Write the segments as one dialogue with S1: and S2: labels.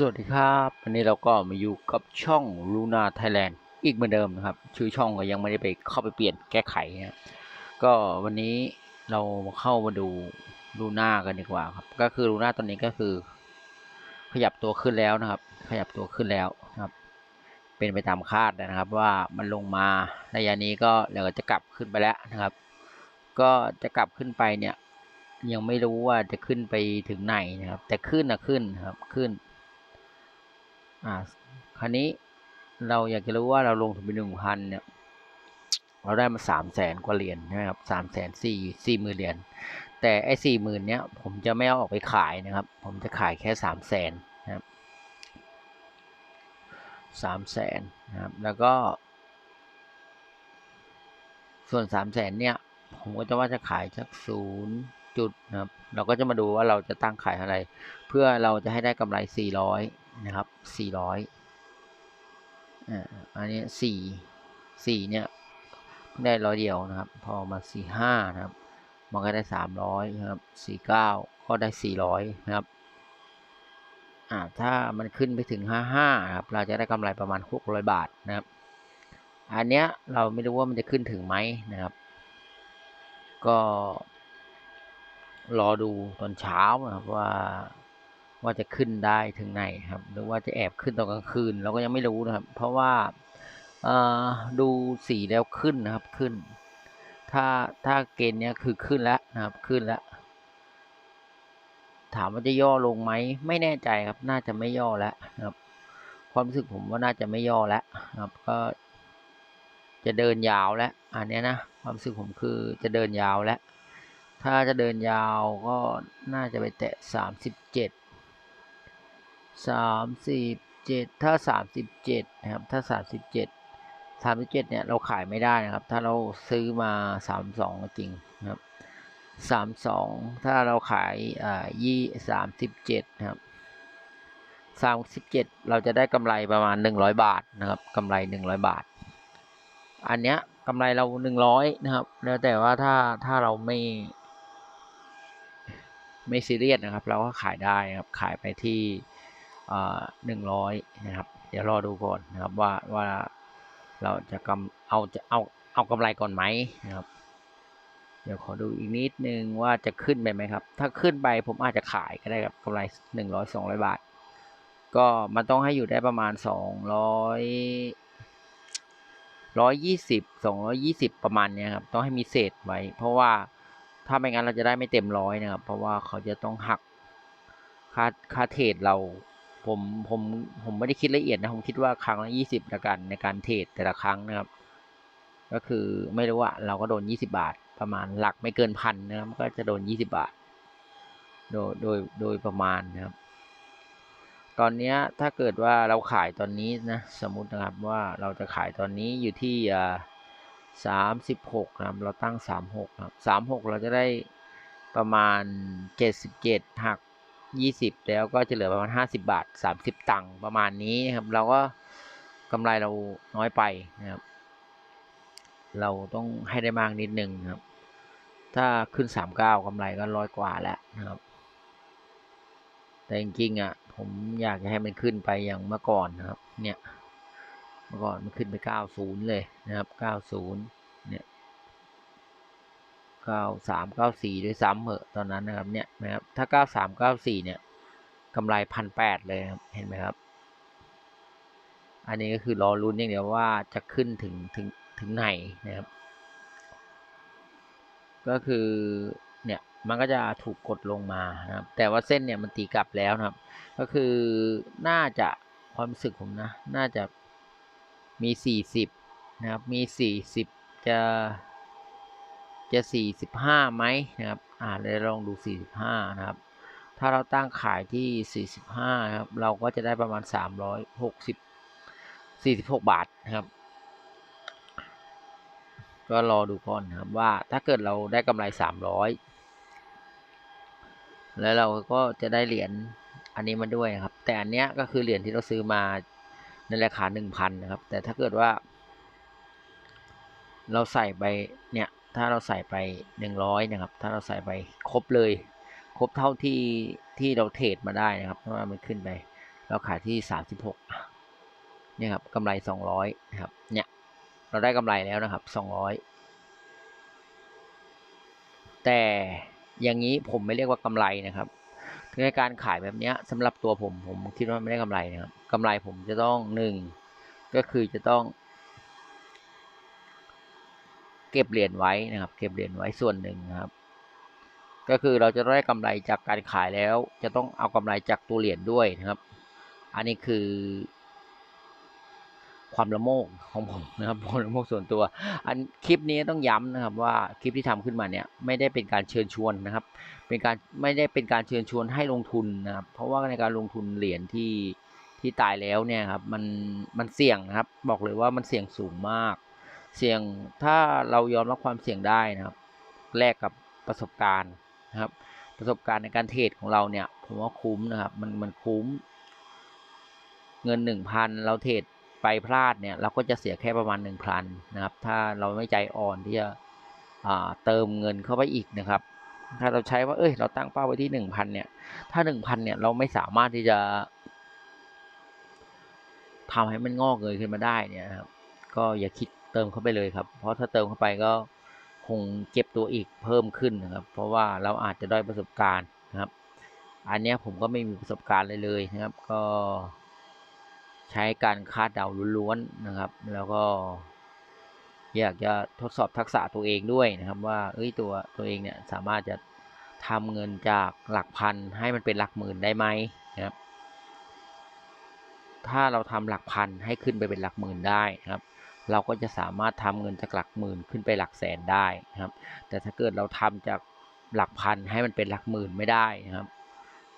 S1: สวัสดีครับ วันนี้เราก็มาอยู่กับช่อง Luna Thailand อีกเหมือนเดิมนะครับ ชื่อช่องก็ยังไม่ได้ไปเข้าไปเปลี่ยนแก้ไขนะก็วันนี้เรามาเข้ามาดู Luna กันดีกว่าครับ ก็คือ Luna ตอนนี้ก็คือ ขยับตัวขึ้นแล้วนะครับ ขยับตัวขึ้นแล้วนะครับ เป็นไปตามคาดนะครับ ว่ามันลงมาระยะนี้ก็เดี๋ยวก็จะกลับขึ้นไปแล้วนะครับ ก็จะกลับขึ้นไปเนี่ยยังไม่รู้ว่าจะขึ้นไปถึงไหนนะครับ แต่ขึ้นนะขึ้นครับขึ้น อ่าคราวนี้เราอยากจะรู้ว่าเราลงทุนไปหนึ่งพันเนี่ย เราได้มาสามแสนกว่าเหรียญใช่ไหมครับสามแสนสี่สี่หมื่นเหรียญแต่ไอ้สี่หมื่นเนี้ยผมจะไม่เอาออกไปขายนะครับ ผมจะขายแค่สามแสนนะครับสามแสนนะครับ แล้วก็ ส่วนสามแสนเนี่ย ผมก็จะว่าจะขายสักศูนย์จุดนะครับ เราก็จะมาดูว่าเราจะตั้งขายอะไร เพื่อเราจะให้ได้กำไรสี่ร้อย นะครับสี่ร้อยอ่าอันนี้สี่สี่เนี่ยได้ร้อยเดียวนะครับ พอมาสี่ห้านะครับ มันก็ได้สามร้อยนะครับสี่เก้าก็ได้สี่ร้อยนะครับอ่าถ้ามันขึ้นไปถึงห้าห้าครับเราจะได้กำไรประมาณหกร้อยบาทนะครับ อันเนี้ยเราไม่รู้ว่ามันจะขึ้นถึงไหมนะครับ ก็รอดูตอนเช้านะครับว่า ว่าจะขึ้นได้ถึงไหนครับ หรือว่าจะแอบขึ้นตอนกลางคืน เราก็ยังไม่รู้นะครับ เพราะว่าดูสีแล้วขึ้นนะครับขึ้น ถ้าถ้าเกณฑ์เนี้ยคือขึ้นแล้วนะครับขึ้นแล้ว ถามว่าจะย่อลงไหมไม่แน่ใจครับ น่าจะไม่ย่อแล้วครับ ความรู้สึกผมว่าน่าจะไม่ย่อแล้วครับ ก็จะเดินยาวแล้ว อันนี้นะความรู้สึกผมคือจะเดินยาวแล้ว ถ้าจะเดินยาวก็น่าจะไปแตะสามสิบเจ็ด สามสิบเจ็ดถ้าสามสิบเจ็ดนะครับ ถ้าสามสิบเจ็ดสามสิบเจ็ดเนี่ย เราขายไม่ได้นะครับ ถ้าเราซื้อมาสามสองจริงนะครับสามสองถ้าเราขายอ่ายี่สามสิบเจ็ดนะครับสามสิบเจ็ดเราจะได้กำไรประมาณหนึ่งร้อยบาทนะครับกำไรหนึ่งร้อยบาท อันเนี้ยกำไรเราหนึ่งร้อยนะครับ แล้วแต่ว่าถ้าถ้าเราไม่ไม่ซีเรียสนะครับ เราก็ขายได้นะครับ ขายไปที่ หนึ่งร้อยนะครับ เดี๋ยวรอดูก่อนนะครับว่าว่าเราจะกำเอาจะเอาเอากำไรก่อนไหมนะครับ เดี๋ยวขอดูอีกนิดนึงว่าจะขึ้นไปไหมครับ ถ้าขึ้นไปผมอาจจะขายก็ได้กับกำไรหนึ่งร้อยสองร้อยบาท ก็มันต้องให้อยู่ได้ประมาณสองร้อยร้อยยี่สิบสองร้อยี่สิบประมาณเนี้ยครับ ต้องให้มีเศษไว้ เพราะว่าถ้าไม่งั้นเราจะได้ไม่เต็มร้อยนะครับ เพราะว่าเขาจะต้องหักค่าค่าเทรดเรา ผมผมผมไม่ได้คิดละเอียดนะ ผมคิดว่าครั้งละยี่สิบละกันในการเทรดแต่ละครั้งนะครับ ก็คือไม่รู้ว่าเราก็โดนยี่สิบาท ประมาณหลักไม่เกินพันนะครับก็จะโดนยี่สิบาท โดยโดยโดยประมาณนะครับ ตอนนี้ถ้าเกิดว่าเราขายตอนนี้นะ สมมตินะครับว่าเราจะขายตอนนี้อยู่ที่อ่าสามสิบหกนะครับเราตั้งสามหกครับสามหกเราจะได้ประมาณเจ็ดสิบเจ็ดหัก ยี่สิบแล้วก็จะเหลือประมาณห้าสิบาทสามสิบตังค์ประมาณนี้นะครับ เราก็กำไรเราน้อยไปนะครับ เราต้องให้ได้มากนิดนึงนะครับ ถ้าขึ้นสามเก้ากำไรก็ร้อยกว่าแล้วนะครับ แต่จริงๆอะผมอยากจะให้มันขึ้นไปอย่างเมื่อก่อนนะครับ เนี่ย เมื่อก่อนมันขึ้นไปเก้าศูนย์เลยนะครับเก้าศูนย์เนี่ย เก้าสามเก้าสี่ด้วยซ้ำเหอะตอนนั้นนะครับเนี่ยนะครับถ้าเก้าสามเก้าสี่เนี่ยกำไรพันแปดเลยครับเห็นไหมครับ อันนี้ก็คือรอรุ้นอย่างเดียวว่าจะขึ้นถึงถึงถึงไหนนะครับ ก็คือเนี่ยมันก็จะถูกกดลงมานะครับ แต่ว่าเส้นเนี่ยมันตีกลับแล้วนะครับ ก็คือน่าจะความรู้สึกผมนะ น่าจะมีสี่สิบนะครับ มีสี่สิบจะ จะสี่สิบห้าไหมนะครับอ่าเดี๋ยวลองดูสี่สิบห้านะครับ ถ้าเราตั้งขายที่สี่สิบห้านะครับเราก็จะได้ประมาณสามร้อยหกสิบาทนะครับ ก็รอดูก่อนนะครับว่าถ้าเกิดเราได้กำไรสามร้อยแล้วเราก็จะได้เหรียญอันนี้มาด้วยครับ แต่อันเนี้ยก็คือเหรียญที่เราซื้อมาในราคาหนึ่งพันนะครับ แต่ถ้าเกิดว่า เราใส่ไปเนี่ย ถ้าเราใส่ไปหนึ่งร้อยนะครับ ถ้าเราใส่ไปครบเลย ครบเท่าที่ที่เราเทรดมาได้นะครับเพราะว่ามันขึ้นไป เราขายที่สามสิบหกเนี่ยครับกำไรสองร้อยนะครับ เนี่ยเราได้กำไรแล้วนะครับสองร้อยแต่อย่างนี้ผมไม่เรียกว่ากำไรนะครับในการขายแบบนี้สำหรับตัวผมผมคิดว่าไม่ได้กำไรนะครับกำไรผมจะต้องหนึ่งก็คือจะต้อง เก็บเหรียญไว้นะครับ เก็บเหรียญไว้ส่วนหนึ่งนะครับ ก็คือเราจะได้กำไรจากการขายแล้ว จะต้องเอากำไรจากตัวเหรียญด้วยนะครับ อันนี้คือ ความละโมบของผมนะครับความละโมบส่วนตัว อันคลิปนี้ต้องย้ำนะครับ ว่าคลิปที่ทำขึ้นมาเนี่ยไม่ได้เป็นการเชิญชวนนะครับ เป็นการไม่ได้เป็นการเชิญชวนให้ลงทุนนะครับ เพราะว่าในการลงทุนเหรียญที่ที่ตายแล้วเนี่ยครับมันมันเสี่ยงนะครับ บอกเลยว่ามันเสี่ยงสูงมาก เสี่ยงถ้าเรายอมรับความเสี่ยงได้นะครับแลกกับประสบการณ์นะครับ ประสบการณ์ในการเทรดของเราเนี่ยผมว่าคุ้มนะครับ มันมันคุ้ม เงินหนึ่งพันเราเทรดไปพลาดเนี่ยเราก็จะเสียแค่ประมาณหนึ่งพันนะครับ ถ้าเราไม่ใจอ่อนที่จะเติมเงินเข้าไปอีกนะครับ ถ้าเราใช้ว่าเอ้ย เราตั้งเป้าไว้ที่หนึ่งพันเนี่ย ถ้าหนึ่งพันเนี่ยเราไม่สามารถที่จะทำให้มันงอกเงยขึ้นมาได้เนี่ยครับ ก็อย่าคิด เติมเข้าไปเลยครับ เพราะถ้าเติมเข้าไปก็คงเก็บตัวอีกเพิ่มขึ้นนะครับ เพราะว่าเราอาจจะได้ประสบการณ์นะครับ อันนี้ผมก็ไม่มีประสบการณ์เลยเลยนะครับ ก็ใช้การคาดเดาล้วนๆนะครับ แล้วก็อยากจะทดสอบทักษะตัวเองด้วยนะครับ ว่าเอ้ยตัวตัวเองเนี่ยสามารถจะทำเงินจากหลักพันให้มันเป็นหลักหมื่นได้ไหมนะครับ ถ้าเราทำหลักพันให้ขึ้นไปเป็นหลักหมื่นได้นะครับ เราก็จะสามารถทำเงินจากหลักหมื่นขึ้นไปหลักแสนได้นะครับ แต่ถ้าเกิดเราทำจากหลักพันให้มันเป็นหลักหมื่นไม่ได้นะครับ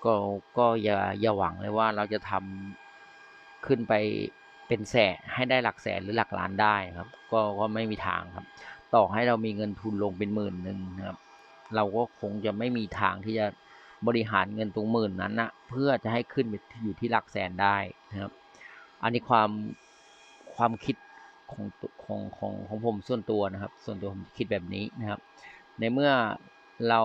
S1: ก็ก็อย่าอย่าหวังเลยว่าเราจะทำขึ้นไปเป็นแสนให้ได้หลักแสนหรือหลักล้านได้ครับ ก็ก็ไม่มีทางครับ ต่อให้เรามีเงินทุนลงเป็นหมื่นหนึ่งนะครับ เราก็คงจะไม่มีทางที่จะบริหารเงินตรงหมื่นนั้นนะเพื่อจะให้ขึ้นไปอยู่ที่หลักแสนได้นะครับ อันนี้ความความคิด ของของของของผมส่วนตัวนะครับ ส่วนตัวผมคิดแบบนี้นะครับ ในเมื่อเรา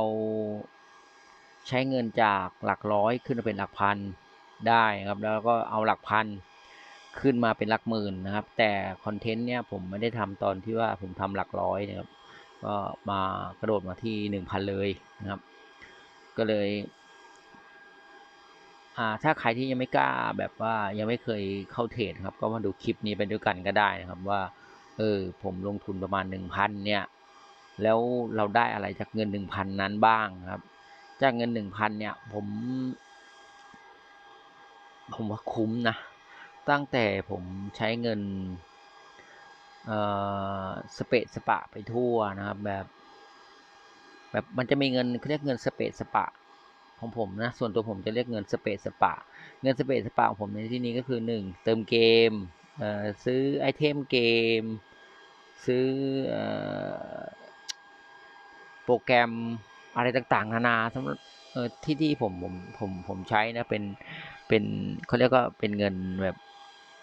S1: ใช้เงินจากหลักร้อยขึ้นมาเป็นหลักพันได้ครับ แล้วก็เอาหลักพันขึ้นมาเป็นหลักหมื่นนะครับ แต่คอนเทนต์เนี่ยผมไม่ได้ทำตอนที่ว่าผมทำหลักร้อยนะครับ ก็มากระโดดมาที่หนึ่งพันเลยนะครับ ก็เลย อ่าถ้าใครที่ยังไม่กล้าแบบว่ายังไม่เคยเข้าเทรดครับ ก็มาดูคลิปนี้ไปด้วยกันก็ได้นะครับว่า เออผมลงทุนประมาณหนึ่งพันเนี่ย แล้วเราได้อะไรจากเงินหนึ่งพันนั้นบ้างครับ จากเงินหนึ่งพันเนี่ย ผม ผมว่าคุ้มนะ ตั้งแต่ผมใช้เงินเอ่อสเปะสปะไปทั่วนะครับแบบ แบบมันจะมีเงินเขาเรียกเงินสเปะสปะ ของผมนะ ส่วนตัวผมจะเรียกเงินสเปะสปะ เงินสเปะสปะของผมในที่นี้ก็คือหนึ่งเติมเกมเซื้อไอเทมเกม ซื้อเอ่อโปรแกรมอะไรต่างๆ นานาสำหรับที่ที่ผมผมผมผมใช้นะเป็นเป็นเขาเรียกว่าเป็นเงินแบบ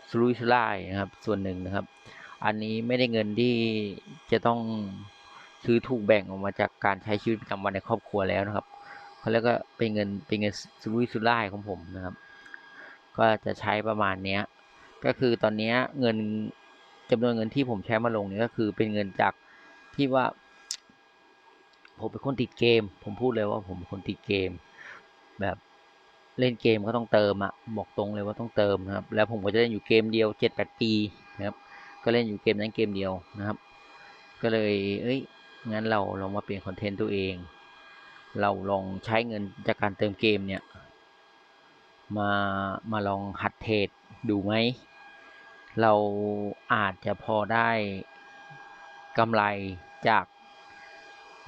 S1: สุรุ่ยสุร่ายนะครับ ส่วนหนึ่งนะครับ อันนี้ไม่ได้เงินที่จะต้องซื้อถูกแบ่งออกมาจากการใช้ชีวิตประจำวันในครอบครัวแล้วนะครับ เขาเรียกว่าเป็นเงินเป็นเงินสุรุ่ยสุร่ายของผมนะครับ ก็จะใช้ประมาณเนี้ย ก็คือตอนนี้เงินจำนวนเงินที่ผมใช้มาลงเนี่ยก็คือเป็นเงินจากที่ว่า ผมเป็นคนติดเกม ผมพูดเลยว่าผมเป็นคนติดเกม แบบเล่นเกมก็ต้องเติมอะบอกตรงเลยว่าต้องเติมนะครับ แล้วผมก็จะเล่นอยู่เกมเดียวเจ็ดแปดปีนะครับ ก็เล่นอยู่เกมนั้นเกมเดียวนะครับ ก็เลย เอ้ยงั้นเราลองมาเปลี่ยนคอนเทนต์ตัวเอง เราลองใช้เงินจากการเติมเกมเนี่ยมามาลองหัดเทรดดูไหม เราอาจจะพอได้กำไรจาก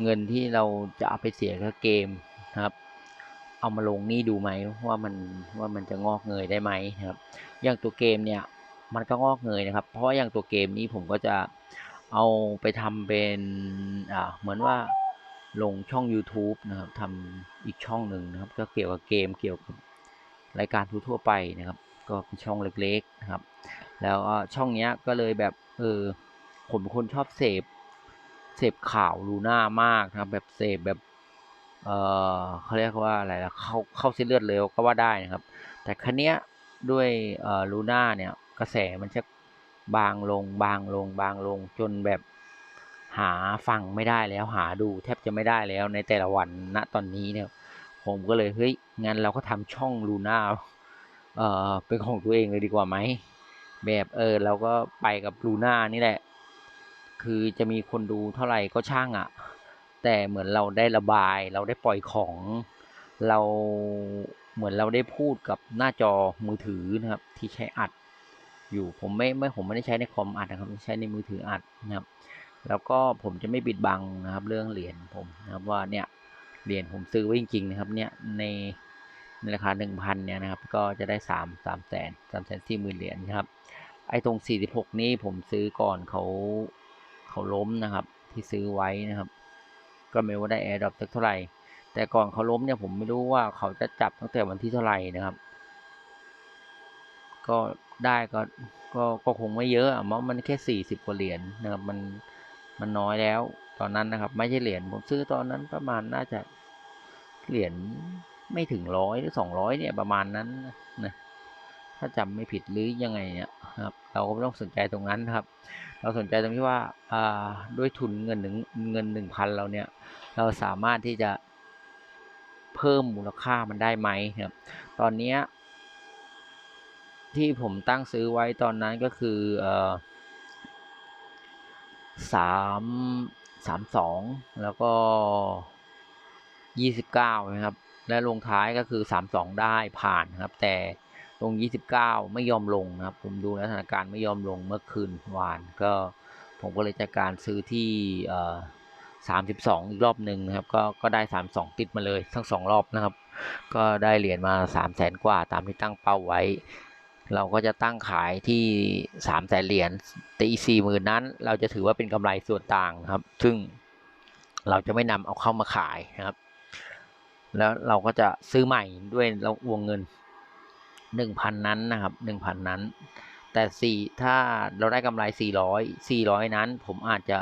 S1: เงินที่เราจะเอาไปเสียกับเกมนะครับ เอามาลงนี่ดูไหมว่ามันว่ามันจะงอกเงยได้ไหมนะครับ อย่างตัวเกมเนี่ยมันก็งอกเงยนะครับ เพราะอย่างตัวเกมนี้ผมก็จะเอาไปทำเป็นอ่าเหมือนว่า ลงช่อง YouTube นะครับทำอีกช่องหนึ่งนะครับ ก็เกี่ยวกับเกมเกี่ยวกับรายการทั่วไปนะครับ ก็เป็นช่องเล็กๆนะครับ แล้วช่องเนี้ยก็เลยแบบเออผมคนชอบเสพเสพข่าวลูน่ามากนะครับ แบบเสพแบบเออเขาเรียกว่าอะไรล่ะเข้าเข้าเส้นเลือดเลยก็ว่าได้นะครับ แต่ครั้เนี้ยด้วยเออลูน่าเนี่ยกระแสมันจะบางลงบางลงบางลงจนแบบ หาฟังไม่ได้แล้วหาดูแทบจะไม่ได้แล้วในแต่ละวันณตอนนี้เนี่ย ผมก็เลยเฮ้ยงั้นเราก็ทำช่องลูน่าเอ่อเป็นของตัวเองเลยดีกว่าไหมแบบเออเราก็ไปกับลูน่านี่แหละ คือจะมีคนดูเท่าไหร่ก็ช่างอะ่ะ แต่เหมือนเราได้ระบาย เราได้ปล่อยของเราเหมือนเราได้พูดกับหน้าจอมือถือนะครับ ที่ใช้อัดอยู่ผมไม่ไม่ผมไม่ได้ใช้ในคอมอัดนะครับใช้ในมือถืออัดนะครับ แล้วก็ผมจะไม่ปิดบังนะครับเรื่องเหรียญผมนะครับว่าเนี่ยเหรียญผมซื้อไว้จริงๆนะครับเนี่ยในในราคาหนึ่งพันเนี่ยนะครับ ก็จะได้สามสามแสนสามแสนสี่หมื่นเหรียญนะครับ ไอ้ตรงสี่สิบหกนี้ผมซื้อก่อนเขาเขาล้มนะครับ ที่ซื้อไว้นะครับ ก็ไม่รู้ว่าได้แอร์ดรอปสักเท่าไหร่ แต่ก่อนเขาล้มเนี่ยผมไม่รู้ว่าเขาจะจับตั้งแต่วันที่เท่าไหร่นะครับ ก็ได้ก็ก็ก็คงไม่เยอะอะเพราะมันแค่สี่สิบกว่าเหรียญนะครับ มัน มันน้อยแล้วตอนนั้นนะครับ ไม่ใช่เหรียญผมซื้อตอนนั้นประมาณน่าจะเหรียญไม่ถึงร้อยหรือสองร้อยเนี่ยประมาณนั้นนะถ้าจำไม่ผิดหรือยังไงเนี่ยครับ เราก็ไม่ต้องสนใจตรงนั้นครับ เราสนใจตรงที่ว่าอ่าด้วยทุนเงินหนึ่งเงินหนึ่งพันเราเนี่ย เราสามารถที่จะเพิ่มมูลค่ามันได้ไหมครับ ตอนเนี้ยที่ผมตั้งซื้อไว้ตอนนั้นก็คือเอ่อ สามสามสองแล้วก็ยี่สิบเก้านะครับ และลงท้ายก็คือสามสองได้ผ่านครับ แต่ลงยี่สิบเก้าไม่ยอมลงนะครับ ผมดูแลสถานการณ์ไม่ยอมลงเมื่อคืนวาน ก็ผมก็เลยจัดการซื้อที่สามสิบสองอีกรอบหนึ่งนะครับ ก็ก็ได้สามสองติดมาเลยทั้งสองรอบนะครับ ก็ได้เหรียญมาสามแสนกว่าตามที่ตั้งเป้าไว้ เราก็จะตั้งขายที่สามแสนเหรียญแต่อีสี่หมื่นนั้น เราจะถือว่าเป็นกำไรส่วนต่างครับ ซึ่งเราจะไม่นำเอาเข้ามาขายนะครับ แล้วเราก็จะซื้อใหม่ด้วยเราวงเงินหนึ่งพันนั้นนะครับหนึ่งพันนั้น แต่สี่ถ้าเราได้กำไรสี่ร้อยสี่ร้อยนั้น ผมอาจจะ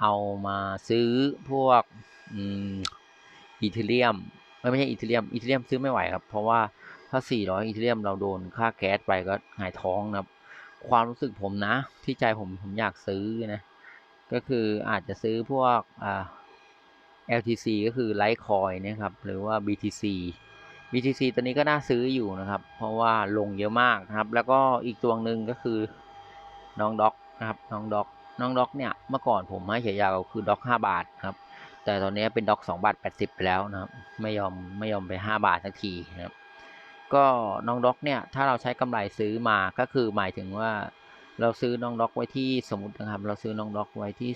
S1: เอามาซื้อพวกอืมอีเทเรียมไม่ใช่อีเทเรียมอีเทเรียมซื้อไม่ไหวครับ เพราะว่า ถ้า 400 อีเทเรียมเราโดนค่าแก๊สไปก็หายท้องนะครับ ความรู้สึกผมนะ ที่ใจผมผมอยากซื้อนะ ก็คืออาจจะซื้อพวกอ่า LTC ก็คือ Litecoin นะครับ หรือว่า BTC BTC ตัวนี้ก็น่าซื้ออยู่นะครับ เพราะว่าลงเยอะมากนะครับ แล้วก็อีกตัวหนึ่งก็คือน้องด็อกนะครับ น้องด็อก น้องด็อกเนี่ยเมื่อก่อนผมให้ฉายาก็คือด็อก 5 บาทครับ แต่ตอนนี้เป็นด็อก 2 บาท 80 ไปแล้วนะครับ ไม่ยอมไม่ยอมไป 5 บาทสักทีนะครับ ก็น้องด็อกเนี่ยถ้าเราใช้กำไรซื้อมาก็คือหมายถึงว่าเราซื้อน้องด็อกไว้ที่สมมตินะครับ เราซื้อน้องด็อกไว้ที่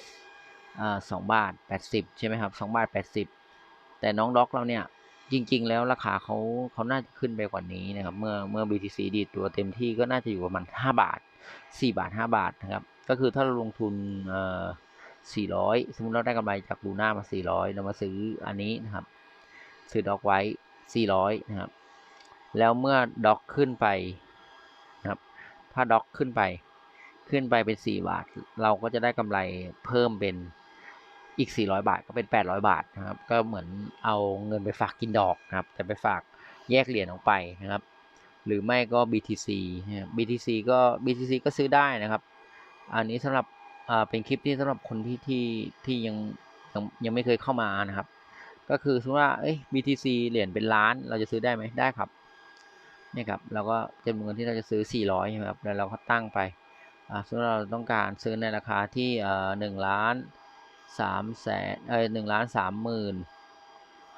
S1: สองบาทแปดสิบใช่ไหมครับสองบาทแปดสิบแต่น้องด็อกเราเนี่ยจริง ๆ แล้วราคาเขาเขาน่าจะขึ้นไปกว่านี้นะครับเมื่อเมื่อ BTC ดีตัวเต็มที่ก็น่าจะอยู่ประมาณห้าบาทสี่บาทห้าบาทนะครับก็คือถ้าเราลงทุนเอ่อสี่ร้อยสมมติเราได้กำไรจากลูน่ามาสี่ร้อยเรามาซื้ออันนี้นะครับซื้อด็อกไว้สี่ร้อยนะครับ แล้วเมื่อด็อกขึ้นไปนะครับ ถ้าด็อกขึ้นไป ขึ้นไปเป็น 4 บาท เราก็จะได้กำไรเพิ่มเป็นอีก 400 บาทก็เป็น 800 บาทนะครับ ก็เหมือนเอาเงินไปฝากกินดอกนะครับ แต่ไปฝากแยกเหรียญออกไปนะครับ หรือไม่ก็ BTC ครับ BTC ก็ BTC ก็ซื้อได้นะครับ อันนี้สำหรับเป็นคลิปที่สำหรับคนที่ที่ที่ยังยังยังไม่เคยเข้ามานะครับ ก็คือสมมติว่าเอ้ย BTC เหรียญเป็นล้านเราจะซื้อได้ไหมได้ครับ นี่ครับเราก็จำนวนที่เราจะซื้อ 400ใช่ไหมครับแล้วเราก็ตั้งไปอ่าสมมติเราต้องการซื้อในราคาที่หนึ่งล้านสามแสนเอ้ยหนึ่งล้านสามหมื่น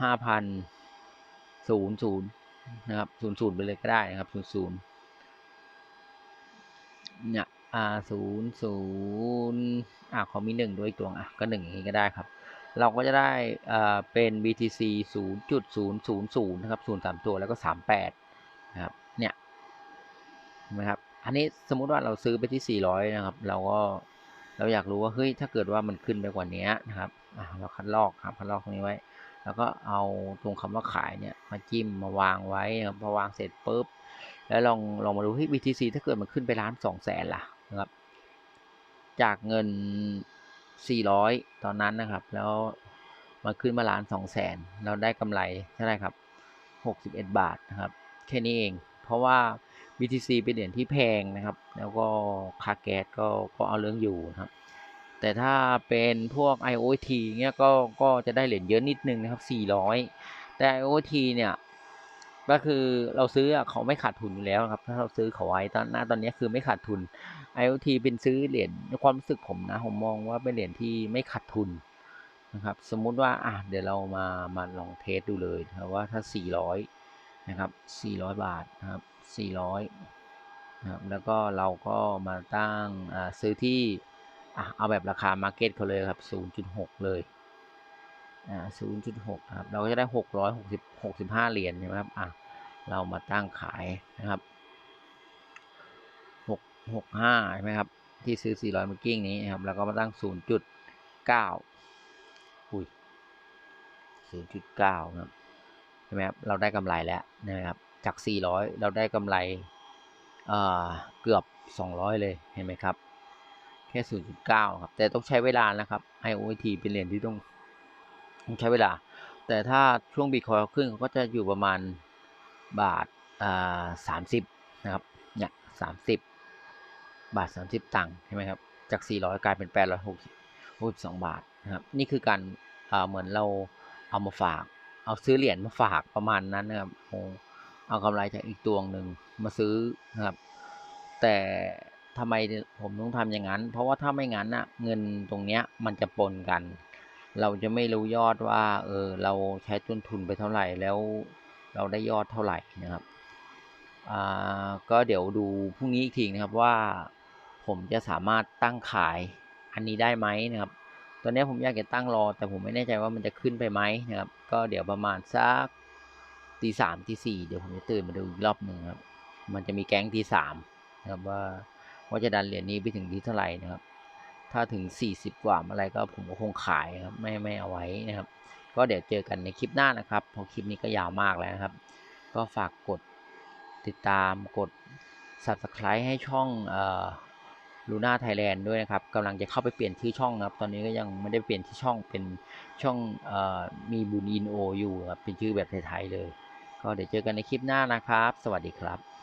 S1: ห้าพันศูนย์ศูนย์นะครับศูนย์ศูนย์ไปเลยก็ได้นะครับศูนย์ศูนย์เนี่ยอ่าศูนย์ศูนย์อ่าเขามีหนึ่งด้วยอีกตัวอะก็หนึ่งอย่างนี้ก็ได้ครับ เราก็จะได้อ่าเป็น BTC 0.000นะครับศูนย์สามตัวแล้วก็สามแปด นะครับ เนี่ยนไหมครับ อันนี้สมมุติว่าเราซื้อไปที่ 400 นะครับ เราก็เราอยากรู้ว่าเฮ้ยถ้าเกิดว่ามันขึ้นไปกว่านี้นะครับเราคัดลอกครับคัดลอกตรงนี้ไว้ แล้วก็เอาตรงคำว่าขายเนี่ยมาจิ้มมาวางไว้นะครับพอวางเสร็จปุ๊บแล้วลองลองมาดูที่ BTC ถ้าเกิดมันขึ้นไปล้านสองแสนล่ะนะครับ จากเงิน 400 ตอนนั้นนะครับ แล้วมาขึ้นมาล้านสองแสนเราได้กำไรเท่าไหร่ครับ 61 บาทนะครับ แค่นี้เอง เพราะว่า BTC เป็นเหรียญที่แพงนะครับ แล้วก็ค่าแก๊สก็ก็เอาเรื่องอยู่นะครับ แต่ถ้าเป็นพวก IoT เงี้ยก็ก็จะได้เหรียญเยอะนิดนึงนะครับ 400 แต่ IoT เนี่ยก็คือเราซื้อเขาไม่ขาดทุนอยู่แล้วครับ ถ้าเราซื้อเขาไว้ตอนหน้าตอนนี้คือไม่ขาดทุน IoT เป็นซื้อเหรียญในความรู้สึกผมนะผมมองว่าเป็นเหรียญที่ไม่ขาดทุนนะครับ สมมุติว่าอะเดี๋ยวเรามามาลองเทสดูเลยนะว่าถ้า 400 นะครับ 400 บาทนะครับ 400นะครับแล้วก็เราก็มาตั้งซื้อที่เอาแบบราคา Market เขาเลยครับ 0.6 เลยอ่า0.6ครับ เราก็จะได้ 660 65 เหรียญใช่ไหมครับ อะ เรามาตั้งขายนะครับ 6 65ใช่ไหมครับ ที่ซื้อ 400เมื่อกี้งนี้นะครับ แล้วก็มาตั้ง 0.9 อุ้ย 0.9 นะครับ ใช่ไหมครับเราได้กำไรแล้วนะครับจาก 400 เราได้กำไรเอ่อเกือบ 200 เลยเห็นไหมครับ แค่ 0.9 ครับ แต่ต้องใช้เวลานะครับ IoT เป็นเหรียญที่ต้องต้องใช้เวลา แต่ถ้าช่วงบิตคอยขึ้นก็จะอยู่ประมาณบาทสามสิบนะครับเนี่ยสามสิบบาทสามสิบตังค์ใช่ไหมครับ จากสี่ร้อยกลายเป็นแปดร้อยหกสิบสองบาทนะครับ นี่คือการเหมือนเราเอามาฝาก เอาซื้อเหรียญมาฝากประมาณนั้นนะครับโอ้เอากำไรจากอีกตัวหนึ่งมาซื้อนะครับ แต่ทำไมผมต้องทำอย่างนั้น เพราะว่าถ้าไม่งั้นน่ะเงินตรงเนี้ยมันจะปนกัน เราจะไม่รู้ยอดว่า เออ เราใช้ต้นทุนไปเท่าไหร่แล้วเราได้ยอดเท่าไหร่นะครับอ่าก็เดี๋ยวดูพรุ่งนี้อีกทีนะครับว่าผมจะสามารถตั้งขายอันนี้ได้ไหมนะครับ ตอนนี้ผมอยากจะตั้งรอ แต่ผมไม่แน่ใจว่ามันจะขึ้นไปไหมนะครับ ก็เดี๋ยวประมาณสักตีสามตีสี่เดี๋ยวผมจะตื่นมาดูอีกรอบหนึ่งครับ มันจะมีแก๊งตีสามนะครับว่าว่าจะดันเหรียญนี้ไปถึงที่เท่าไหร่นะครับ ถ้าถึง 40 กว่าอะไรก็ผมก็คงขายครับไม่ไม่เอาไว้นะครับ ก็เดี๋ยวเจอกันในคลิปหน้านะครับเพราะคลิปนี้ก็ยาวมากแล้วนะครับ ก็ฝากกดติดตามกด subscribe ให้ช่องเอ่อ ลูน่าไทยแลนด์ด้วยนะครับกำลังจะเข้าไปเปลี่ยนชื่อช่องนะครับ ตอนนี้ก็ยังไม่ได้เปลี่ยนที่ช่องเป็นช่องอมีบุญอินโออยู่ครับเป็นชื่อแบบไทยๆเลย ก็เดี๋ยวเจอกันในคลิปหน้านะครับ สวัสดีครับ